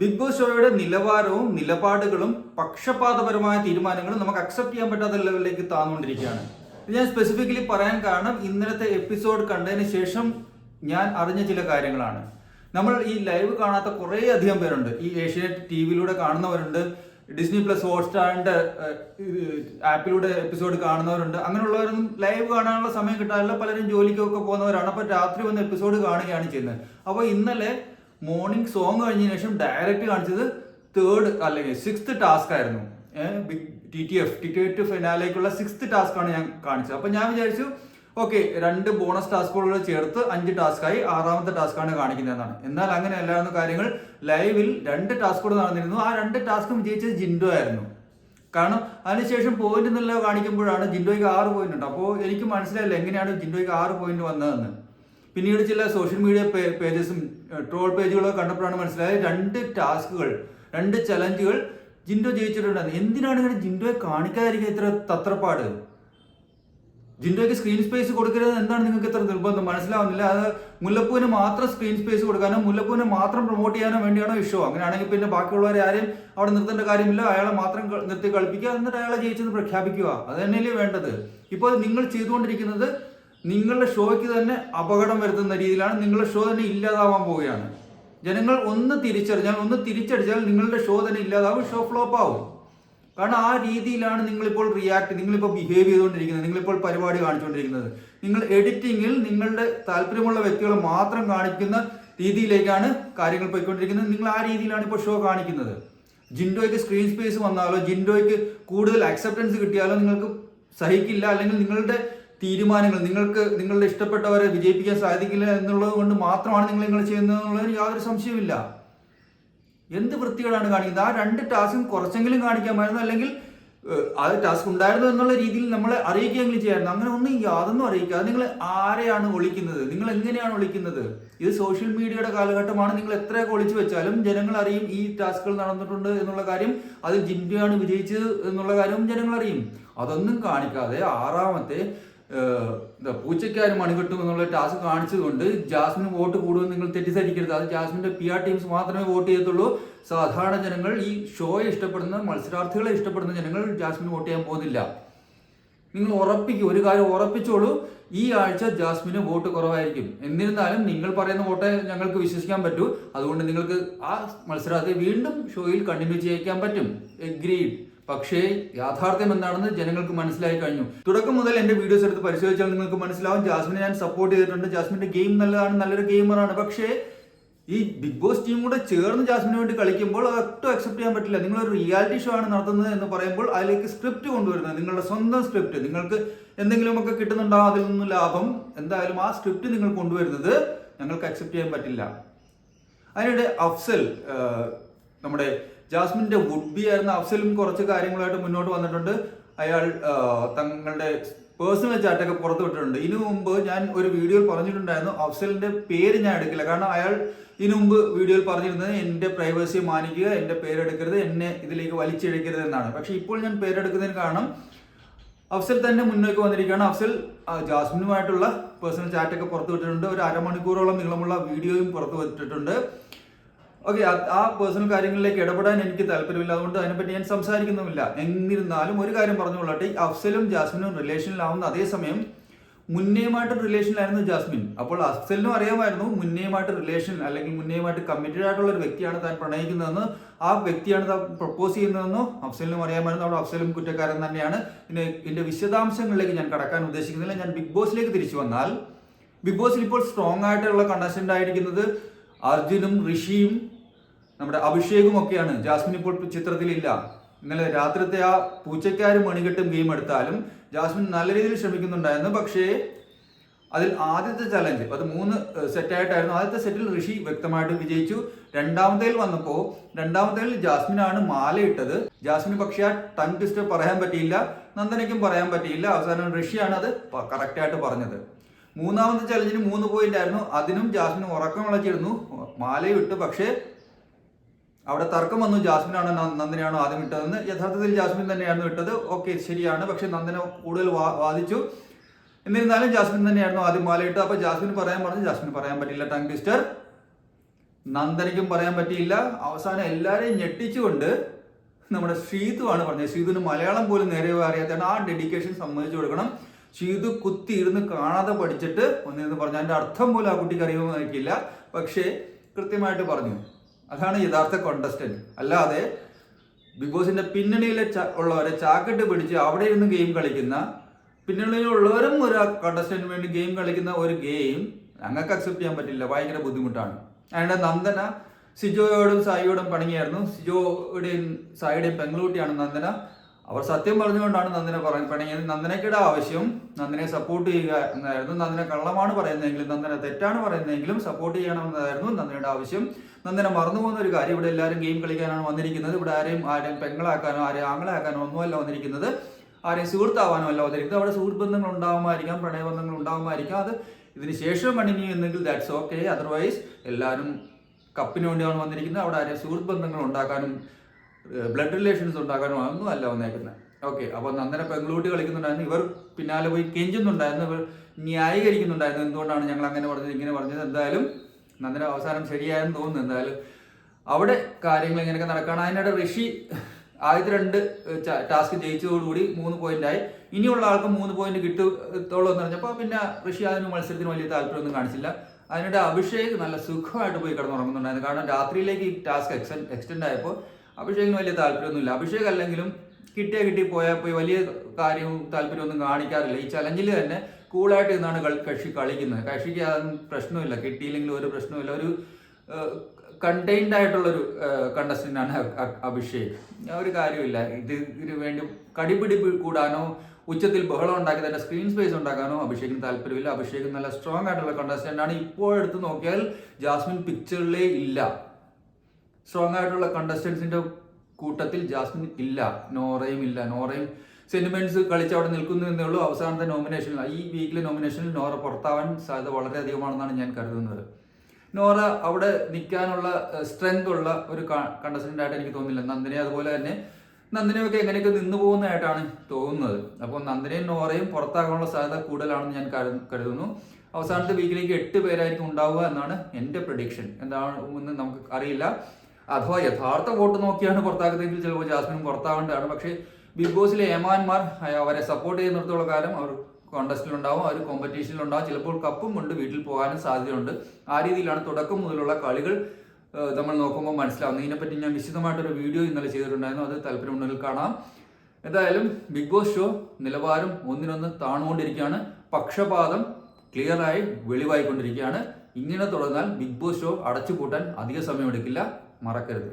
Big boss ഷോയുടെ നിലവാരവും നിലപാടുകളും പക്ഷപാതപരമായ തീരുമാനങ്ങളും നമുക്ക് അക്സെപ്റ്റ് ചെയ്യാൻ പറ്റാത്ത ലെവലിലേക്ക് താന്നുകൊണ്ടിരിക്കുകയാണ്. ഞാൻ സ്പെസിഫിക്കലി പറയാൻ കാരണം ഇന്നലത്തെ എപ്പിസോഡ് കണ്ടതിന് ശേഷം ഞാൻ അറിഞ്ഞ ചില കാര്യങ്ങളാണ്. നമ്മൾ ഈ ലൈവ് കാണാത്ത കുറേ അധികം പേരുണ്ട്. ഈ ഏഷ്യാനെറ്റ് ടി വിയിലൂടെ കാണുന്നവരുണ്ട്. ഡിസ്നി പ്ലസ് ഹോട്ട്സ്റ്റാറിന്റെ ആപ്പിലൂടെ എപ്പിസോഡ് കാണുന്നവരുണ്ട്. അങ്ങനെയുള്ളവരൊന്നും ലൈവ് കാണാനുള്ള സമയം കിട്ടാറില്ല. പലരും ജോലിക്കൊക്കെ പോകുന്നവരാണ്. അപ്പോൾ രാത്രി വന്ന് എപ്പിസോഡ് കാണുകയാണ് ചെയ്യുന്നത്. അപ്പോൾ ഇന്നലെ മോർണിംഗ് സോങ് കഴിഞ്ഞതിന് ശേഷം ഡയറക്റ്റ് കാണിച്ചത് തേർഡ് അല്ലെങ്കിൽ സിക്സ്ത് ടാസ്ക് ആയിരുന്നു. T T F T T F ഫിനാലേക്കുള്ള sixth task ആണ് ഞാൻ കാണിച്ചത്. അപ്പോൾ ഞാൻ വിചാരിച്ചു ഓക്കെ രണ്ട് ബോണസ് ടാസ്കുകൾ ചേർത്ത് അഞ്ച് ടാസ്ക്കായി ആറാമത്തെ ടാസ്ക്കാണ് കാണിക്കുന്നതെന്നാണ് എന്നാൽ അങ്ങനെ എല്ലാവരും കാര്യങ്ങൾ ലൈവിൽ രണ്ട് ടാസ്കുകൾ നടന്നിരുന്നു. ആ രണ്ട് ടാസ്കും വിജയിച്ചത് ജിൻഡോ ആയിരുന്നു. കാരണം അതിനുശേഷം പോയിന്റ് നല്ല കാണിക്കുമ്പോഴാണ് ജിൻഡോയ്ക്ക് ആറ് പോയിന്റ് ഉണ്ട്. അപ്പോൾ എനിക്ക് മനസ്സിലായില്ല എങ്ങനെയാണ് ജിൻഡോയ്ക്ക് ആറ് പോയിന്റ് വന്നതെന്ന്. പിന്നീട് ചില സോഷ്യൽ മീഡിയ പേജസും ട്രോൾ പേജുകളൊക്കെ കണ്ടപ്പോഴാണ് മനസ്സിലായത് രണ്ട് ടാസ്കുകൾ രണ്ട് ചലഞ്ചുകൾ ജിൻഡോ ജയിച്ചിട്ടുണ്ടായിരുന്നു. എന്തിനാണ് ഇങ്ങനെ ജിൻഡോയെ കാണിക്കാതിരിക്കുക ഇത്ര തത്രപ്പാട്. ജിൻഡോയ്ക്ക് സ്ക്രീൻ സ്പേസ് കൊടുക്കരുത് എന്താണ് നിങ്ങൾക്ക് ഇത്ര നിർബന്ധം. മനസ്സിലാവുന്നില്ല. അത് മുല്ലപ്പൂവിന് മാത്രം സ്ക്രീൻ സ്പേസ് കൊടുക്കാനോ മുല്ലപ്പൂവിനെ മാത്രം പ്രൊമോട്ട് ചെയ്യാനോ വേണ്ടിയാണോ ഇഷ്യൂ അങ്ങനെയാണെങ്കിൽ പിന്നെ ബാക്കിയുള്ളവരെ ആരെയും അവിടെ നിർത്തേണ്ട കാര്യമില്ല. അയാളെ മാത്രം നിർത്തി കളിപ്പിക്കുക. എന്നിട്ട് അയാളെ ജയിച്ചെന്ന് പ്രഖ്യാപിക്കുക. അത് തന്നെയല്ലേ വേണ്ടത്. ഇപ്പോൾ നിങ്ങൾ ചെയ്തുകൊണ്ടിരിക്കുന്നത് നിങ്ങളുടെ ഷോയ്ക്ക് തന്നെ അപകടം വരുത്തുന്ന രീതിയിലാണ് നിങ്ങളുടെ ഷോ തന്നെ ഇല്ലാതാവാൻ പോവുകയാണ്. ജനങ്ങൾ ഒന്ന് തിരിച്ചറിഞ്ഞാൽ ഒന്ന് തിരിച്ചടിച്ചാൽ നിങ്ങളുടെ ഷോ തന്നെ ഇല്ലാതാവും ഷോ ഫ്ലോപ്പ് ആവും കാരണം ആ രീതിയിലാണ് നിങ്ങളിപ്പോൾ റിയാക്ട് നിങ്ങളിപ്പോൾ ബിഹേവ് ചെയ്തുകൊണ്ടിരിക്കുന്നത് നിങ്ങളിപ്പോൾ പരിപാടി കാണിച്ചുകൊണ്ടിരിക്കുന്നത്. നിങ്ങൾ എഡിറ്റിങ്ങിൽ നിങ്ങളുടെ താല്പര്യമുള്ള വ്യക്തികളെ മാത്രം കാണിക്കുന്ന രീതിയിലേക്കാണ് കാര്യങ്ങൾ പോയിക്കൊണ്ടിരിക്കുന്നത്. നിങ്ങൾ ആ രീതിയിലാണ് ഇപ്പോൾ ഷോ കാണിക്കുന്നത്. ജിൻഡോയ്ക്ക് സ്ക്രീൻ സ്പേസ് വന്നാലോ ജിൻഡോയ്ക്ക് കൂടുതൽ അക്സെപ്റ്റൻസ് കിട്ടിയാലോ നിങ്ങൾക്ക് സഹിക്കില്ല അല്ലെങ്കിൽ നിങ്ങളുടെ തീരുമാനങ്ങൾ നിങ്ങൾക്ക് നിങ്ങളുടെ ഇഷ്ടപ്പെട്ടവരെ വിജയിപ്പിക്കാൻ സാധിക്കില്ല എന്നുള്ളത് കൊണ്ട് മാത്രമാണ് നിങ്ങൾ നിങ്ങൾ ചെയ്യുന്നത് എന്നുള്ളതിന് യാതൊരു സംശയമില്ല എന്ത് വൃത്തികളാണ് കാണിക്കുന്നത്? ആ രണ്ട് ടാസ്കും കുറച്ചെങ്കിലും കാണിക്കാമായിരുന്നു അല്ലെങ്കിൽ അത് ടാസ്ക് ഉണ്ടായിരുന്നു എന്നുള്ള രീതിയിൽ നമ്മളെ അറിയിക്കുകയെങ്കിലും ചെയ്യായിരുന്നു. അങ്ങനെ ഒന്നും യാതൊന്നും അറിയിക്കാതെ നിങ്ങൾ ആരെയാണ് ഒളിക്കുന്നത്? നിങ്ങൾ എങ്ങനെയാണ് ഒളിക്കുന്നത്? ഇത് സോഷ്യൽ മീഡിയയുടെ കാലഘട്ടമാണ്. നിങ്ങൾ എത്രയൊക്കെ ഒളിച്ചു വെച്ചാലും ജനങ്ങൾ അറിയും ഈ ടാസ്കുകൾ നടന്നിട്ടുണ്ട് എന്നുള്ള കാര്യം അത് ജിൻഡിയാണ് വിജയിച്ചത് എന്നുള്ള കാര്യവും ജനങ്ങൾ അറിയും. അതൊന്നും കാണിക്കാതെ ആറാമത്തെ എന്താ പൂച്ചയ്ക്കാരും മണികെട്ടും എന്നുള്ള ടാസ്ക് കാണിച്ചതുകൊണ്ട് ജാസ്മിന് വോട്ട് കൂടുമെന്ന് നിങ്ങൾ തെറ്റിദ്ധരിക്കരുത്. അത് ജാസ്മിന്റെ പി ആർ ടീംസ് മാത്രമേ വോട്ട് ചെയ്യത്തുള്ളൂ. സാധാരണ ജനങ്ങൾ ഈ ഷോയെ ഇഷ്ടപ്പെടുന്ന മത്സരാർത്ഥികളെ ഇഷ്ടപ്പെടുന്ന ജനങ്ങൾ ജാസ്മിന് വോട്ട് ചെയ്യാൻ പോകുന്നില്ല. നിങ്ങൾ ഉറപ്പിക്കും ഒരു കാര്യം ഉറപ്പിച്ചോളൂ. ഈ ആഴ്ച ജാസ്മിന് വോട്ട് കുറവായിരിക്കും. എന്നിരുന്നാലും നിങ്ങൾ പറയുന്ന വോട്ടെ ഞങ്ങൾക്ക് വിശ്വസിക്കാൻ പറ്റൂ. അതുകൊണ്ട് നിങ്ങൾക്ക് ആ മത്സരാർത്ഥി വീണ്ടും ഷോയിൽ കണ്ടിന്യൂ ചെയ്യിക്കാൻ പറ്റും. എഗ്രീഡ് പക്ഷേ യാഥാർത്ഥ്യം എന്താണെന്ന് ജനങ്ങൾക്ക് മനസ്സിലായി കഴിഞ്ഞു. തുടക്കം മുതൽ എന്റെ വീഡിയോസ് എടുത്ത് പരിശോധിച്ചാൽ നിങ്ങൾക്ക് മനസ്സിലാവും. ജാസ്മിനെ ഞാൻ സപ്പോർട്ട് ചെയ്തിട്ടുണ്ട്. ജാസ്മിന്റെ ഗെയിം നല്ലതാണ് നല്ലൊരു ഗെയിമറാണ് പക്ഷേ ഈ ബിഗ് ബോസ് ടീം കൂടെ ചേർന്ന് ജാസ്മിന് വേണ്ടി കളിക്കുമ്പോൾ അത് ഒട്ടും അക്സെപ്റ്റ് ചെയ്യാൻ പറ്റില്ല. നിങ്ങളൊരു റിയാലിറ്റി ഷോ ആണ് നടത്തുന്നത് എന്ന് പറയുമ്പോൾ അതിലേക്ക് സ്ക്രിപ്റ്റ് കൊണ്ടുവരുന്നത്. നിങ്ങളുടെ സ്വന്തം സ്ക്രിപ്റ്റ് നിങ്ങൾക്ക് എന്തെങ്കിലുമൊക്കെ കിട്ടുന്നുണ്ടോ? അതിൽ നിന്ന് ലാഭം. എന്തായാലും ആ സ്ക്രിപ്റ്റ് നിങ്ങൾ കൊണ്ടുവരുന്നത് ഞങ്ങൾക്ക് അക്സെപ്റ്റ് ചെയ്യാൻ പറ്റില്ല. അതിനിടെ അഫ്സൽ നമ്മുടെ ജാസ്മിന്റെ വുഡ് ബി ആയിരുന്ന അഫ്സലും കുറച്ച് കാര്യങ്ങളായിട്ട് മുന്നോട്ട് വന്നിട്ടുണ്ട്. അയാൾ തങ്ങളുടെ പേഴ്സണൽ ചാറ്റൊക്കെ പുറത്തു വിട്ടിട്ടുണ്ട്. ഇതിനു മുമ്പ് ഞാൻ ഒരു വീഡിയോയിൽ പറഞ്ഞിട്ടുണ്ടായിരുന്നു. അഫ്സലിന്റെ പേര് ഞാൻ എടുക്കില്ല. കാരണം അയാൾ ഇതിനു മുമ്പ് വീഡിയോയിൽ പറഞ്ഞിരുന്നത് എന്റെ പ്രൈവസി മാനിക്കുക എന്റെ പേരെടുക്കരുത് എന്നെ ഇതിലേക്ക് വലിച്ചിഴക്കരുത് എന്നാണ്. പക്ഷെ ഇപ്പോൾ ഞാൻ പേരെടുക്കുന്നതിന് കാരണം അഫ്സൽ തന്നെ മുന്നോട്ട് വന്നിരിക്കുകയാണ്. അഫ്സൽ ജാസ്മിനുമായിട്ടുള്ള പേഴ്സണൽ ചാറ്റൊക്കെ പുറത്തു വിട്ടിട്ടുണ്ട്. ഒരു അരമണിക്കൂറോളം നീളമുള്ള വീഡിയോയും പുറത്തു വിട്ടിട്ടുണ്ട്. ഓക്കെ ആ പേഴ്സണൽ കാര്യങ്ങളിലേക്ക് ഇടപെടാൻ എനിക്ക് താല്പര്യമില്ല. അതുകൊണ്ട് അതിനെപ്പറ്റി ഞാൻ സംസാരിക്കുന്നുമില്ല. എന്നിരുന്നാലും ഒരു കാര്യം പറഞ്ഞുകൊള്ളട്ടെ. ഈ അഫ്സലും ജാസ്മിനും റിലേഷനിലാവുന്ന അതേസമയം മുന്നേയുമായിട്ട് റിലേഷനിലായിരുന്നു ജാസ്മിൻ. അപ്പോൾ അഫ്സലിനും അറിയാമായിരുന്നു മുന്നേയുമായിട്ട് റിലേഷൻ അല്ലെങ്കിൽ മുന്നേയുമായിട്ട് കമ്മിറ്റഡ് ആയിട്ടുള്ള ഒരു വ്യക്തിയാണ് താൻ പ്രണയിക്കുന്നതെന്ന്. ആ വ്യക്തിയാണ് താൻ പ്രപ്പോസ് ചെയ്യുന്നതെന്നോ അഫ്സലിനും അറിയാമായിരുന്നു. അവിടെ അഫ്സലും കുറ്റക്കാരൻ തന്നെയാണ്. പിന്നെ ഇതിന്റെ വിശദാംശങ്ങളിലേക്ക് ഞാൻ കടക്കാൻ ഉദ്ദേശിക്കുന്നില്ല. ഞാൻ ബിഗ് ബോസിലേക്ക് തിരിച്ചു വന്നാൽ ബിഗ് ബോസിൽ ഇപ്പോൾ സ്ട്രോങ് ആയിട്ടുള്ള കണ്ടസ്റ്റന്റ് ആയിരിക്കുന്നത് അർജുനും ഋഷിയും നമ്മുടെ അഭിഷേകും ഒക്കെയാണ് ജാസ്മിൻ ഇപ്പോൾ ചിത്രത്തിലില്ല. ഇന്നലെ രാത്രിത്തെ ആ പൂച്ചക്കാരും മണികെട്ടും ഗെയിം എടുത്താലും ജാസ്മിൻ നല്ല രീതിയിൽ ശ്രമിക്കുന്നുണ്ടായിരുന്നു. പക്ഷേ അതിൽ ആദ്യത്തെ ചലഞ്ച് അത് മൂന്ന് സെറ്റായിട്ടായിരുന്നു ആദ്യത്തെ സെറ്റിൽ ഋഷി വ്യക്തമായിട്ട് വിജയിച്ചു. രണ്ടാമത്തേൽ വന്നപ്പോൾ രണ്ടാമത്തേൽ ജാസ്മിനാണ് മാലയിട്ടത്. ജാസ്മിന് പക്ഷേ ആ ടൺ ട്വിസ്റ്റ് പറയാൻ പറ്റിയില്ല. നന്ദനയ്ക്കും പറയാൻ പറ്റിയില്ല. അവസാനം ഋഷിയാണ് അത് കറക്റ്റായിട്ട് പറഞ്ഞത്. മൂന്നാമത്തെ ചലഞ്ചിന് മൂന്ന് പോയിന്റ് ആയിരുന്നു. അതിനും ജാസ്മിൻ ഉറക്കം വിളച്ചിരുന്നു ഇട്ടു പക്ഷേ അവിടെ തർക്കം വന്നു. ജാസ്മിനാണോ നന്ദനയാണോ ആദ്യം ഇട്ടതെന്ന്. യഥാർത്ഥത്തിൽ ജാസ്മിൻ തന്നെയായിരുന്നു ഇട്ടത്. ഓക്കെ ശരിയാണ്. പക്ഷെ നന്ദന കൂടുതൽ വാദിച്ചു. എന്നിരുന്നാലും ജാസ്മിൻ തന്നെയായിരുന്നു ആദ്യം മാലയിട്ട്. അപ്പൊ ജാസ്മിൻ പറയാൻ പറഞ്ഞു ജാസ്മിൻ പറയാൻ പറ്റില്ല ടങ് ട്വിസ്റ്റർ നന്ദനയ്ക്കും പറയാൻ പറ്റിയില്ല. അവസാനം എല്ലാവരെയും ഞെട്ടിച്ചുകൊണ്ട് നമ്മുടെ ശ്രീതുവാണ് പറഞ്ഞത്. ശ്രീതുവിന് മലയാളം പോലും നേരെ അറിയാത്തതാണ്. ആ ഡെഡിക്കേഷൻ സമ്മതിച്ചു കൊടുക്കണം. ഷീതു കുത്തി ഇരുന്ന് കാണാതെ പഠിച്ചിട്ട് ഒന്നിരുന്ന് പറഞ്ഞു. അതിന്റെ അർത്ഥം പോലും ആ കുട്ടിക്ക് എനിക്കില്ല. പക്ഷേ കൃത്യമായിട്ട് പറഞ്ഞു. അതാണ് യഥാർത്ഥ കോണ്ടസ്റ്റന്റ് അല്ലാതെ ബിഗ് ബോസിന്റെ പിന്നണിയിലെ ച- ഉള്ളവരെ ചാക്കിട്ട് പിടിച്ച് അവിടെ ഇരുന്ന് ഗെയിം കളിക്കുന്ന പിന്നണിയിലുള്ളവരും ഒരു കോണ്ടസ്റ്റന്റിന് വേണ്ടി ഗെയിം കളിക്കുന്ന ഒരു ഗെയിം ഞങ്ങൾക്ക് അക്സെപ്റ്റ് ചെയ്യാൻ പറ്റില്ല. ഭയങ്കര ബുദ്ധിമുട്ടാണ്. അതിന്റെ നന്ദന സിജോയോടും സായിയോടും പണിയായിരുന്നു. സിജോയുടെയും സായിയുടെയും പെങ്ങളുട്ടിയാണ് നന്ദന. അവർ സത്യം പറഞ്ഞുകൊണ്ടാണ് നന്ദന പറ പണിയത് നന്ദനയ്ക്കിടെ ആവശ്യം. നന്ദനെ സപ്പോർട്ട് ചെയ്യുക എന്നായിരുന്നു. നന്ദന കള്ളമാണ് പറയുന്നതെങ്കിലും നന്ദന തെറ്റാണ് പറയുന്നതെങ്കിലും സപ്പോർട്ട് ചെയ്യണമെന്നായിരുന്നു നന്ദനയുടെ ആവശ്യം. നന്ദന മറന്നു പോകുന്ന ഒരു കാര്യം ഇവിടെ എല്ലാവരും ഗെയിം കളിക്കാനാണ് വന്നിരിക്കുന്നത്. ഇവിടെ ആരെയും ആരെയും പെങ്ങളാക്കാനോ ആരെയും ആങ്ങളാക്കാനോ ഒന്നുമല്ല വന്നിരിക്കുന്നത്. ആരെയും സുഹൃത്താവാനോ അല്ല വന്നിരിക്കുന്നത്. അവിടെ സുഹൃത്ത് ബന്ധങ്ങൾ ഉണ്ടാകുമായിരിക്കാം പ്രണയബന്ധങ്ങൾ ഉണ്ടാകുമായിരിക്കാം അത് ഇതിന് ശേഷം കണ്ടിന്യൂ എന്നെങ്കിൽ ദാറ്റ്സ് ഓക്കെ അതർവൈസ് എല്ലാവരും കപ്പിന് വേണ്ടിയാണ് വന്നിരിക്കുന്നത്. അവിടെ ആരെയും സുഹൃത്ത് ബന്ധങ്ങൾ ഉണ്ടാക്കാനും ബ്ലഡ് റിലേഷൻസ് ഉണ്ടാക്കാനും ഒന്നും അല്ല വന്നേക്കുന്നത്. ഓക്കെ അപ്പോൾ നന്ദന പെങ്ങളൂട്ടി കളിക്കുന്നുണ്ടായിരുന്നു. ഇവർ പിന്നാലെ പോയി കെഞ്ചുന്നുണ്ടായിരുന്നു. ഇവർ ന്യായീകരിക്കുന്നുണ്ടായിരുന്നു. എന്തുകൊണ്ടാണ് ഞങ്ങൾ അങ്ങനെ പറഞ്ഞത് ഇങ്ങനെ പറഞ്ഞത്? എന്തായാലും നന്ദന അവസാനം ശരിയായെന്ന് തോന്നുന്നു. എന്തായാലും അവിടെ കാര്യങ്ങൾ ഇങ്ങനെയൊക്കെ നടക്കുകയാണ് അതിനിടെ ഋഷി ആദ്യത്തെ രണ്ട് ടാസ്ക് ജയിച്ചതോടുകൂടി മൂന്ന് പോയിന്റ് ആയി. ഇനിയുള്ള ആൾക്കും മൂന്ന് പോയിന്റ് കിട്ടുത്തോളൂ എന്ന് പറഞ്ഞപ്പോൾ പിന്നെ ഋഷി അതിന് മത്സരത്തിന് വലിയ താല്പര്യമൊന്നും കാണിച്ചില്ല. അതിനിടെ അഭിഷേക് നല്ല സുഖമായിട്ട് പോയി കിടന്നുറങ്ങുന്നുണ്ടായിരുന്നു. കാരണം രാത്രിയിലേക്ക് ഈ ടാസ്ക് എക്സ്റ്റൻ എക്സ്റ്റെൻഡ് ആയപ്പോൾ അഭിഷേകിന് വലിയ താല്പര്യമൊന്നുമില്ല. അഭിഷേക് അല്ലെങ്കിലും കിട്ടിയാൽ കിട്ടി പോയാൽ പോയി വലിയ കാര്യവും താല്പര്യമൊന്നും കാണിക്കാറില്ല. ഈ ചലഞ്ചിൽ തന്നെ കൂളായിട്ട് നിന്നാണ് കക്ഷി കളിക്കുന്നത്. കക്ഷിക്ക് അതൊന്നും പ്രശ്നമില്ല. കിട്ടിയില്ലെങ്കിലും ഒരു പ്രശ്നമില്ല. ഒരു കണ്ടെയ്ൻഡ് ആയിട്ടുള്ളൊരു അ- അഭിഷേക്. ഒരു കാര്യമില്ല. ഇത് ഇതിന് വേണ്ടി കടിപിടി കൂടാനോ ഉച്ചത്തിൽ ബഹളം ഉണ്ടാക്കി തന്നെ സ്ക്രീൻ സ്പേസ് ഉണ്ടാക്കാനോ അഭിഷേകിന് താല്പര്യമില്ല. അഭിഷേക് നല്ല സ്ട്രോങ് ആയിട്ടുള്ള കണ്ടസ്റ്റന്റ് ആണ് ഇപ്പോൾ നോക്കിയാൽ ജാസ്മിൻ പിക്ചറിലേ ഇല്ല. സ്ട്രോങ് ആയിട്ടുള്ള കണ്ടസ്റ്റൻസിന്റെ കൂട്ടത്തിൽ ജാസ്മിൻ ഇല്ല. നോറയും ഇല്ല. നോറയും സെന്റിമെന്റ്സ് കളിച്ച് അവിടെ നിൽക്കുന്നു എന്നേ ഉള്ളൂ. അവസാനത്തെ നോമിനേഷനിൽ ഈ വീക്കിലെ നോമിനേഷനിൽ നോറ പുറത്താവാൻ സാധ്യത വളരെ അധികമാണെന്നാണ് ഞാൻ കരുതുന്നത്. നോറ അവിടെ നിൽക്കാനുള്ള സ്ട്രെങ്ത് ഉള്ള ഒരു കണ്ടസ്റ്റന്റ് ആയിട്ട് എനിക്ക് തോന്നുന്നില്ല. നന്ദിനെ അതുപോലെ തന്നെ നന്ദിനെയൊക്കെ എങ്ങനെയൊക്കെ നിന്ന് പോകുന്നതായിട്ടാണ് തോന്നുന്നത്. അപ്പോൾ നന്ദിനെയും നോറയും പുറത്താകാനുള്ള സാധ്യത കൂടുതലാണെന്ന് ഞാൻ കരുതുന്നു. അവസാനത്തെ വീക്കിലേക്ക് എട്ട് പേരായിരിക്കും ഉണ്ടാവുക എന്നാണ് എന്റെ പ്രഡിക്ഷൻ എന്താണ് എന്ന് നമുക്ക് അറിയില്ല. അഥവാ യഥാർത്ഥ വോട്ട് നോക്കിയാണ് പുറത്താക്കുന്നതെങ്കിൽ ചിലപ്പോൾ ജാസ്മിനും പുറത്താവേണ്ടതാണ് പക്ഷേ ബിഗ് ബോസിലെ ഏമാന്മാർ അവരെ സപ്പോർട്ട് ചെയ്യുന്നിടത്തോളം കാലം അവർ കോണ്ടസ്റ്റിലുണ്ടാവും അവർ കോമ്പറ്റീഷനിലുണ്ടാവും ചിലപ്പോൾ കപ്പും കൊണ്ട് വീട്ടിൽ പോകാനും സാധ്യതയുണ്ട്. ആ രീതിയിലാണ് തുടക്കം മുതലുള്ള കളികൾ നമ്മൾ നോക്കുമ്പോൾ മനസ്സിലാവുന്നത്. ഇതിനെപ്പറ്റി ഞാൻ വിശദമായിട്ടൊരു വീഡിയോ ഇന്നലെ ചെയ്തിട്ടുണ്ടായിരുന്നു. അത് താല്പര്യമുണ്ടെങ്കിൽ കാണാം. എന്തായാലും ബിഗ് ബോസ് ഷോ നിലവാരം ഒന്നിനൊന്ന് താണുകൊണ്ടിരിക്കുകയാണ്. പക്ഷപാതം ക്ലിയറായി വെളിവായിക്കൊണ്ടിരിക്കുകയാണ്. ഇങ്ങനെ തുടർന്നാൽ ബിഗ് ബോസ് ഷോ അടച്ചുപൂട്ടാൻ അധിക സമയമെടുക്കില്ല. മറക്കരുത്.